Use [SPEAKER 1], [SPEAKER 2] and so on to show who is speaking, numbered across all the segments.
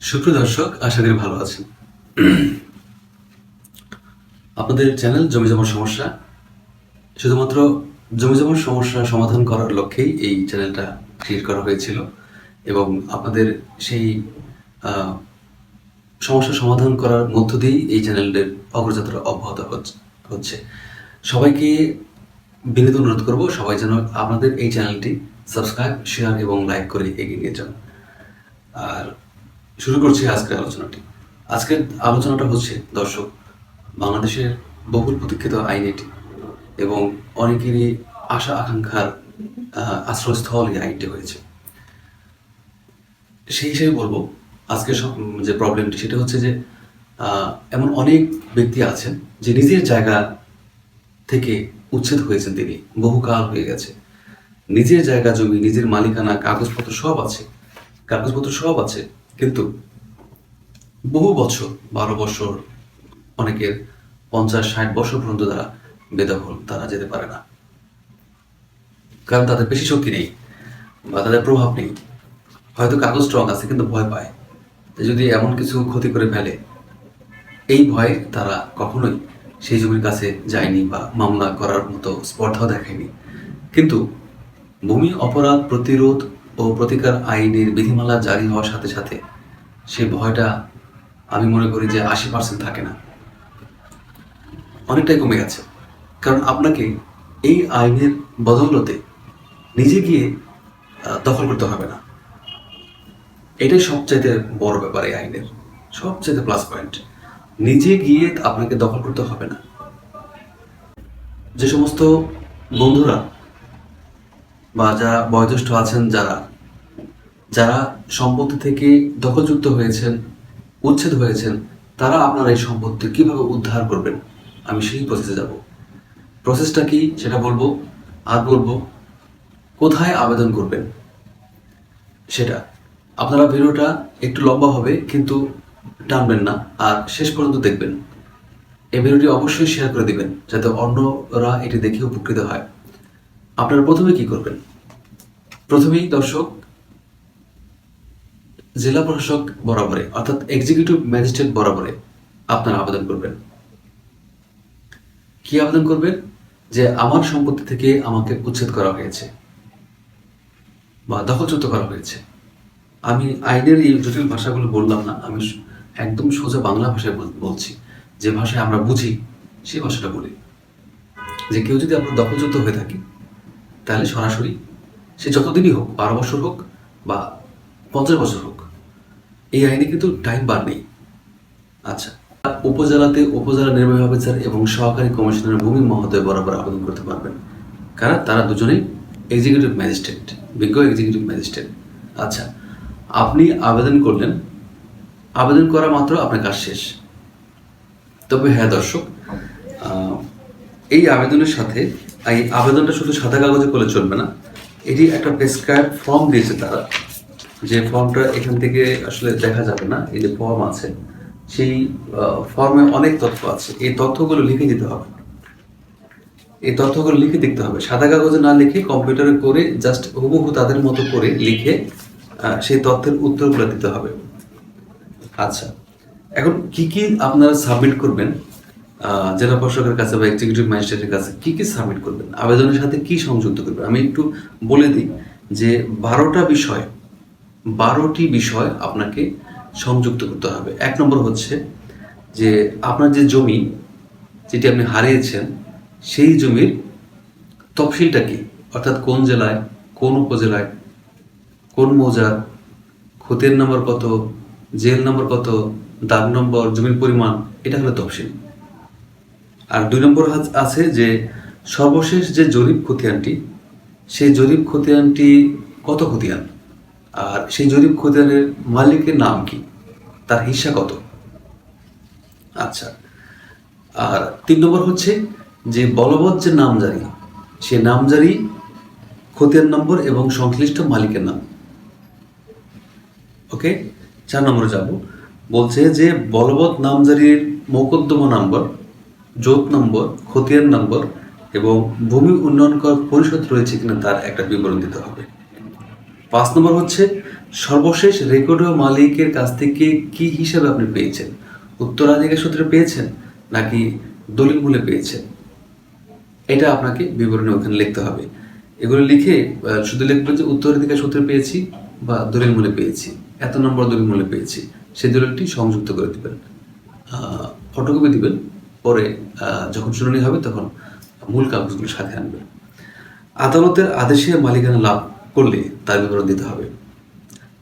[SPEAKER 1] সুপ্রিয় দর্শক, আশা করি ভালো আছেন। আপনাদের চ্যানেল জমি জমার সমস্যা, শুধুমাত্র জমি জমার সমস্যা সমাধান করার লক্ষ্যেই এই চ্যানেলটা ক্রিয়েট করা হয়েছিল এবং আপনাদের সেই সমস্যা সমাধান করার মধ্য দিয়েই এই চ্যানেলের অগ্রযাত্রা অব্যাহত হচ্ছে- হচ্ছে। সবাইকে বিনীত অনুরোধ করব, সবাই যেন আপনাদের এই চ্যানেলটি সাবস্ক্রাইব শেয়ার এবং লাইক করে এগিয়ে নিয়ে যান। আর শুরু করছি আজকের আলোচনাটি। আজকের আলোচনাটা হচ্ছে, দর্শক, বাংলাদেশের বহুল প্রতীক্ষিত আইন এটি এবং অনেকেরই আশা আকাঙ্ক্ষার আশ্রয়স্থল এই আইনটি হয়েছে। সেই হিসেবে বলব, আজকের যে প্রবলেমটি সেটা হচ্ছে যে এমন অনেক ব্যক্তি আছেন যে নিজের জায়গা থেকে উচ্ছেদ হয়েছেন তিনি, বহুকাল হয়ে গেছে। নিজের জায়গা, জমি, নিজের মালিকানা, কাগজপত্র সব আছে, কাগজপত্র সব আছে কিন্তু বহু বছর, বারো বছর, অনেকের পঞ্চাশ, ষাট বছর পর্যন্ত তারা বেদখল, তারা যেতে পারে না। কারণ তাদের বেশি শক্তি নেই বা তাদের প্রভাব নেই। হয়তো কাগজ স্ট্রং আছে, কিন্তু ভয় পায়। যদি এমন কিছু ক্ষতি করে ফেলে, এই ভয়ে তারা কখনোই সেই জমির কাছে যায়নি বা মামলা করার মতো স্পর্ধাও দেখায়নি। কিন্তু ভূমি অপরাধ প্রতিরোধ ও প্রতিকার আইনের বিধিমালা জারি হওয়ার সাথে সাথে সেই ভয়টা আমি মনে করি যে আশি পার্সেন্ট থাকে না। অনেকটাই কমে গেছে। কারণ আপনাকে এই আইনের বদৌলতে নিজে গিয়ে দখল করতে হবে না। এটাই সবচাইতে বড় ব্যাপার এই আইনের। সবচাইতে প্লাস পয়েন্ট নিজে গিয়ে আপনাকে দখল করতে হবে না। যে সমস্ত বন্ধুরা বা যারা বয়োজ্যেষ্ঠ আছেন যারা যারা সম্পত্তি থেকে দখলযুক্ত হয়েছেন, উচ্ছেদ হয়েছেন, তারা আপনার এই সম্পত্তি কীভাবে উদ্ধার করবেন? আমি সেই প্রসেসে যাব। প্রসেসটা কি সেটা বলব? আর বলব, কোথায় আবেদন করবেন? সেটা। আপনারা ভিডিওটা একটু লম্বা হবে, কিন্তু টানবেন না, আর শেষ পর্যন্ত দেখবেন। এই ভিডিওটি অবশ্যই শেয়ার করে দিবেন, যাতে অন্যরা এটি দেখে উপকৃত হয়। আপনারা প্রথমে কি করবেন? প্রথমেই দর্শক, জেলা প্রশাসক বরাবরে, অর্থাৎ এক্সিকিউটিভ ম্যাজিস্ট্রেট বরাবরে আপনারা আবেদন করবেন। কি আবেদন করবেন? যে আমার সম্পত্তি থেকে আমাকে উচ্ছেদ করা হয়েছে বা দখলচ্যুত করা হয়েছে। আমি আইনের এই জটিল ভাষাগুলো বললাম না, আমি একদম সোজা বাংলা ভাষায় বল- বলছি। যে ভাষায় আমরা বুঝি, সেই ভাষাটা বলি। যে কেউ যদি আপনার দখলযুক্ত হয়ে থাকে, তাহলে সরাসরি সে যতদিনই হোক, বারো বছর হোক বা পঞ্চাশ বছর হোক, এই আইনে কিন্তু টাইম বার নেই। আচ্ছা উপজেলাতে উপজেলা নির্বাহী অফিসার এবং সহকারী কমিশনার ভূমি মহোদয় বরাবর আবেদন করতে পারবেন। কারণ তারা দুজনেই এক্সিকিউটিভ ম্যাজিস্ট্রেট বিজ্ঞ এক্সিকিউটিভ ম্যাজিস্ট্রেট আচ্ছা আপনি আবেদন করলেন। আবেদন করা মাত্র আপনার কাজ শেষ। তবে হ্যাঁ দর্শক এই আবেদনের সাথে, এই আবেদনটা শুধু সাদা কাগজে করলে চলবে না এটি একটা প্রেসক্রাইব ফর্ম দিয়েছে তারা। যে ফর্মটা এখান থেকে আসলে দেখা যাবে না, এই যে ফর্ম আছে, সেই ফর্মে অনেক তথ্য আছে। এই তথ্যগুলো লিখে দিতে হবে। এই তথ্যগুলো লিখে দেখতে হবে। সাদা কাগজে না লিখে কম্পিউটারে করে জাস্ট হুবহু তাদের মতো করে লিখে সেই তথ্যের উত্তরগুলো দিতে হবে। আচ্ছা এখন কি কি আপনারা সাবমিট করবেন? জেলা প্রশাসকের কাছে বা এক্সিকিউটিভ ম্যাজিস্ট্রেটের কাছে কি কি সাবমিট করবেন? আবেদনের সাথে কি সংযুক্ত করবেন? আমি একটু বলে দিই যে বারোটা বিষয়, বারোটি বিষয় আপনাকে সংযুক্ত করতে হবে। এক নম্বর হচ্ছে যে আপনার যে জমি যেটি আপনি হারিয়েছেন, সেই জমির তফসিলটা কি? অর্থাৎ কোন জেলায়, কোন উপজেলায়, কোন মৌজার, ক্ষতির নম্বর কত, জেল নম্বর কত, দাগ নম্বর, জমির পরিমাণ, এটা হলো তফসিল। আর দুই নম্বর আছে যে সর্বশেষ যে জরিপ খতিয়ানটি, সেই জরিপ খতিয়ানটি কত খতিয়ান? আর সেই জরিপ খতিয়ানের মালিকের নাম কি? তার হিসা কত? আচ্ছা আর তিন নম্বর হচ্ছে যে বলবৎ যে নামজারি, সে নামজারি খতিয়ান নম্বর এবং সংশ্লিষ্ট মালিকের নাম। ওকে, চার নম্বরে যাব। বলছে যে বলবৎ নামজারির মোকদ্দমা নম্বর জোট নম্বর, খতিয়ান নম্বর এবং ভূমি উন্নয়ন কর পরিষদ রয়েছে কিনা তার একটা বিবরণ দিতে হবে। পাঁচ নম্বর হচ্ছে, সর্বশেষ রেকর্ডীয় মালিকের কাছ থেকে কি হিসাবে আপনি পেয়েছেন? উত্তরাধিকার সূত্রে পেয়েছেন নাকি দলিল মূলে পেয়েছেন? এটা আপনাকে বিবরণী ওখানে লিখতে হবে। এগুলো লিখে শুধু লিখবেন যে উত্তরাধিকার সূত্রে পেয়েছি বা দলিল মূলে পেয়েছি। এত নম্বর দলিল মূলে পেয়েছি। সেই দলিলটি সংযুক্ত করে দিবেন। ফটোকপি দিবেন। পরে যখন শুনানি হবে তখন মূল কাগজগুলো সাথে আনবে। আদালতের আদেশে মালিকানা লাভ করলে তার বিবরণ দিতে হবে।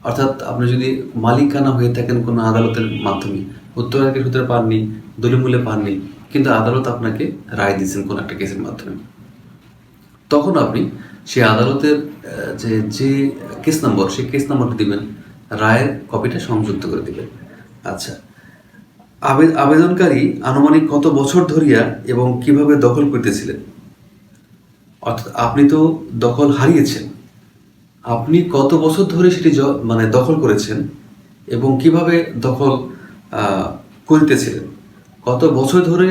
[SPEAKER 1] অর্থাৎ আপনি যদি মালিকানা হয়ে থাকেন কোনো আদালতের মাধ্যমে উত্তরাধিকার সূত্রে পাননি দলিমূল্যে পাননি, কিন্তু আদালত আপনাকে রায় দিয়েছেন কোনো একটা কেসের মাধ্যমে। তখন আপনি সেই আদালতের যে যে কেস নম্বর, সেই কেস নম্বরটা দিবেন, রায়ের কপিটা সংযুক্ত করে দিবেন। আচ্ছা আবেদনকারী আনুমানিক কত বছর ধরিয়া এবং কীভাবে দখল করতেছিলেন? অর্থাৎ আপনি তো দখল হারিয়েছেন। আপনি কত বছর ধরে সেটি মানে দখল করেছেন এবং কীভাবে দখল করিতেছিলেন? কত বছর ধরে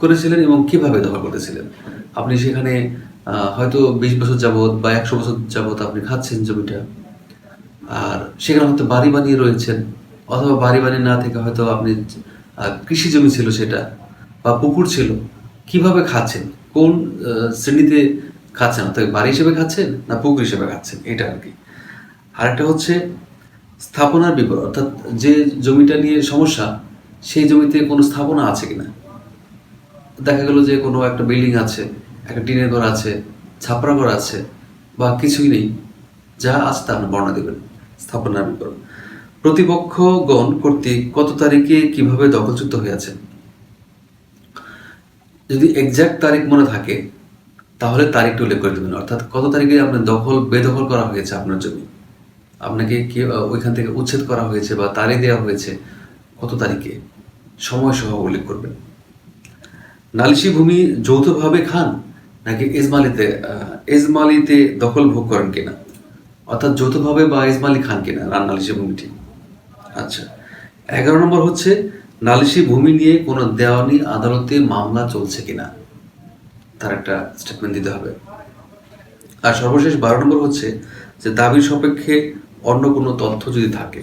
[SPEAKER 1] করেছিলেন এবং কীভাবে দখল করতেছিলেন আপনি সেখানে হয়তো বিশ বছর যাবৎ বা একশো বছর যাবৎ আপনি খাচ্ছেন জমিটা। আর সেখানে হয়তো বাড়ি বানিয়ে রয়েছেন। অথবা বাড়ি বানিয়ে না থেকে হয়তো আপনি কৃষি জমি ছিল সেটা, বা পুকুর ছিল, কীভাবে খাচ্ছেন? কোন শ্রেণীতে খাচ্ছেন? অর্থাৎ বাড়ি হিসেবে খাচ্ছেন না পুকুর হিসেবে খাচ্ছেন? এটা আর কি আরেকটা হচ্ছে স্থাপনার বিবরণ। অর্থাৎ যে জমিটা নিয়ে সমস্যা, সেই জমিতে কোনো স্থাপনা আছে কিনা? দেখা গেল যে কোনো একটা বিল্ডিং আছে, একটা টিনের ঘর আছে ছাপড়া ঘর আছে, বা কিছুই নেই, যা আছে তা আপনি বর্ণনা দেবেন, স্থাপনার বিবরণ। প্রতিপক্ষগণ কর্তৃক কত তারিখে কীভাবে দখলচ্যুত হয়েছেন যদি এক্সাক্ট তারিখ মনে থাকে, তাহলে তারিখটা উল্লেখ করে দেবেন। অর্থাৎ কত তারিখে আপনার দখল, বেদখল করা হয়েছে আপনার জমি? আপনাকে কি ওইখান থেকে উচ্ছেদ করা হয়েছে বা তারিখ দেওয়া হয়েছে? কত তারিখে? সময় সহ উল্লেখ করবেন। নালিশি ভূমি যৌথভাবে খান, নাকি এজমালিতে এজমালিতে দখল ভোগ করেন কিনা? অর্থাৎ যৌথভাবে বা এজমালি খান কিনা নালিশি ভূমিটি আচ্ছা। এগারো নম্বর হচ্ছে, নালিশি ভূমি নিয়ে কোনো দেওয়ানি আদালতে মামলা চলছে কিনা? তার একটা স্টেটমেন্ট দিতে হবে। আর সর্বশেষ বারো নম্বর হচ্ছে যে দাবির সাপেক্ষে অন্য কোনো তথ্য যদি থাকে,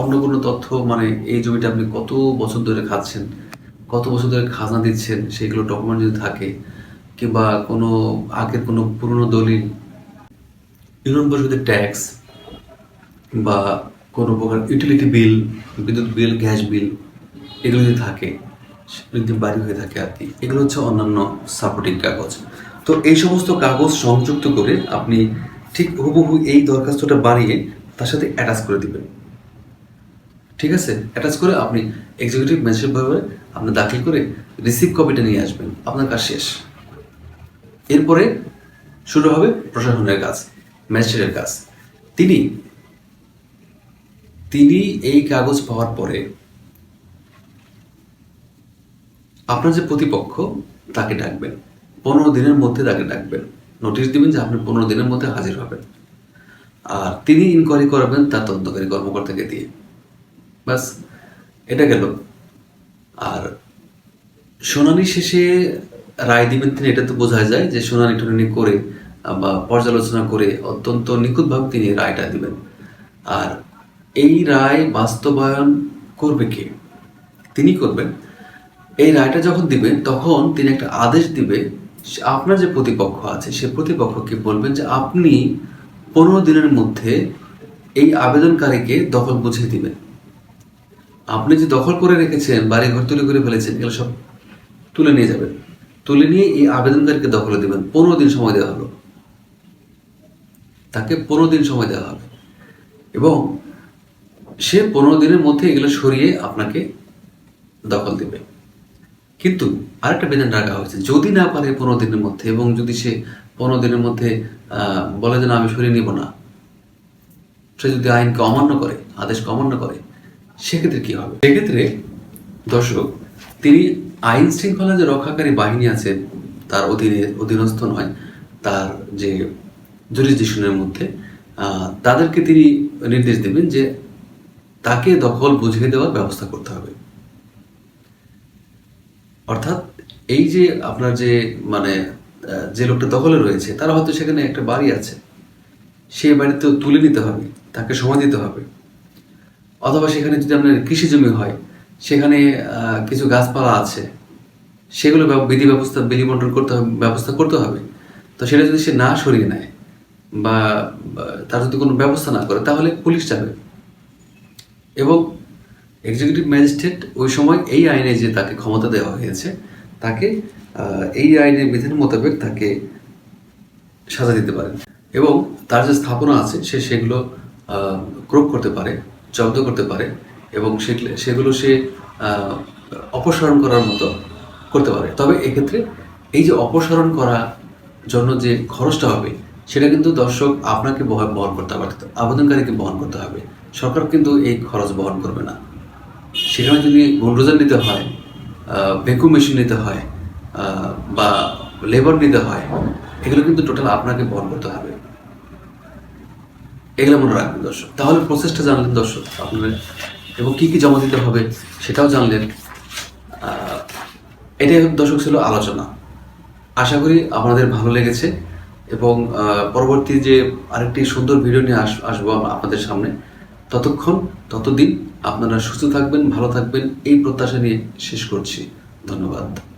[SPEAKER 1] অন্য কোনো তথ্য মানে এই জমিটা আপনি কত বছর ধরে খাচ্ছেন, কত বছর ধরে খাজনা দিচ্ছেন, সেগুলো ডকুমেন্ট যদি থাকে, কিংবা কোনো আগের কোনো পুরনো দলিল ইউনিয়ন পরিষদের ট্যাক্স বা কোনো প্রকার ইউটিলিটি বিল বিদ্যুৎ বিল গ্যাস বিল এগুলো যদি থাকে, যদি বাড়ি হয়ে থাকে আর কি, এগুলো হচ্ছে অন্যান্য সাপোর্টিং কাগজ। তো এই সমস্ত কাগজ সংযুক্ত করে আপনি ঠিক হুবহু এই দরখাস্তটা বানিয়ে তার সাথে অ্যাটাচ করে দিবেন। ঠিক আছে? অ্যাটাচ করে আপনি এক্সিকিউটিভ ম্যাজিস্ট্রেট ভাবে আপনি দাখিল করে রিসিভ কপিটা নিয়ে আসবেন। আপনার কাজ শেষ। এরপরে শুরু হবে প্রশাসনের কাজ ম্যাজিস্ট্রেটের কাজ। তিনি তিনি এই কাগজ পাওয়ার পরে আপনার যে প্রতিপক্ষ, তাকে ডাকবেন। পনেরো দিনের মধ্যে তাকে ডাকবেন। নোটিশ দিবেন যে আপনি পনেরো দিনের মধ্যে হাজির হবেন। আর তিনি ইনকোয়ারি করাবেন তার তদন্তকারী কর্মকর্তাকে দিয়ে। ব্যাস, এটা গেল। আর শুনানি শেষে রায় দিবেন তিনি, এটা তো বোঝা যায় যে শুনানি টুনানি করে বা পর্যালোচনা করে অত্যন্ত নিখুঁতভাবে তিনি রায়টা দিবেন। আর এই রায় বাস্তবায়ন করবে কে? তিনি করবেন। এই রায়টা যখন দিবেন তখন তিনি একটা আদেশ দিবে আপনার যে প্রতিপক্ষ আছে, সে প্রতিপক্ষকে বলবেন যে আপনি পনেরো দিনের মধ্যে এই আবেদনকারীকে দখল বুঝিয়ে দিবেন। আপনি যে দখল করে রেখেছেন বাড়ি ঘর তৈরি করে ফেলেছেন, এগুলো সব তুলে নিয়ে যাবেন। তুলে নিয়ে এই আবেদনকারীকে দখলে দেবেন। পনেরো দিন সময় দেওয়া হলো। তাকে পনেরো দিন সময় দেওয়া হবে। এবং সে পনেরো দিনের মধ্যে এগুলো সরিয়ে আপনাকে দখল দেবে। কিন্তু আরেকটা বিধান রাখা হয়েছে, যদি না পারে পনেরো দিনের মধ্যে এবং যদি সে পনেরো দিনের মধ্যে বলে যে না, আমি সরিয়ে নিব না, সে যদি আইনকে অমান্য করে, আদেশকে অমান্য করে, সেক্ষেত্রে কি হবে? সেক্ষেত্রে দর্শক, তিনি আইন শৃঙ্খলা যে রক্ষাকারী বাহিনী আছে, তার অধীনে অধীনস্থ নয়, তার যে জুরিসডিকশনের মধ্যে তাদেরকে তিনি নির্দেশ দেবেন যে তাকে দখল বুঝিয়ে দেওয়ার ব্যবস্থা করতে হবে। অর্থাৎ এই যে আপনার যে মানে যে লোকটা দখলে রয়েছে, তারা হয়তো সেখানে একটা বাড়ি আছে। সেই বাড়িতে তুলে নিতে হবে, তাকে সময় দিতে হবে। অথবা সেখানে যদি আপনার কৃষি জমি হয়, সেখানে কিছু গাছপালা আছে, সেগুলো বিধি ব্যবস্থা, বিধি বন্টন করতে হবে, ব্যবস্থা করতে হবে। তো সেটা যদি সে না সরিয়ে নেয় বা তার যদি কোনো ব্যবস্থা না করে, তাহলে পুলিশ যাবে। এবং এক্সিকিউটিভ ম্যাজিস্ট্রেট ওই সময় এই আইনে যে তাকে ক্ষমতা দেওয়া হয়েছে, তাকে এই আইনের বিধান মোতাবেক তাকে সাজা দিতে পারেন। এবং তার যে স্থাপনা আছে, সে সেগুলো ক্রোক করতে পারে, জব্দ করতে পারে এবং সেগুলো সে অপসারণ করার মতো করতে পারে। তবে এক্ষেত্রে এই যে অপসারণ করার জন্য যে খরচটা হবে সেটা কিন্তু দর্শক আপনাকে বহন করতে হবে আবেদনকারীকে বহন করতে হবে। সরকার কিন্তু এই খরচ বহন করবে না। সেখানে যদি বুলডোজার নিতে হয় ভ্যাকুম মেশিন নিতে হয় বা লেবার নিতে হয়, এগুলো কিন্তু টোটাল আপনাকে বহন করতে হবে। এগুলো মনে রাখবেন দর্শক। তাহলে প্রসেসটা জানলেন দর্শক আপনার, এবং কি কি জমা দিতে হবে সেটাও জানলেন। এটাই দর্শক ছিল আলোচনা। আশা করি আপনাদের ভালো লেগেছে। এবং পরবর্তী যে আরেকটি সুন্দর ভিডিও নিয়ে আস, আসব আপনাদের সামনে, ততক্ষণ, ততদিন আপনারা সুস্থ থাকবেন, ভালো থাকবেন, এই প্রত্যাশা নিয়ে শেষ করছি। ধন্যবাদ।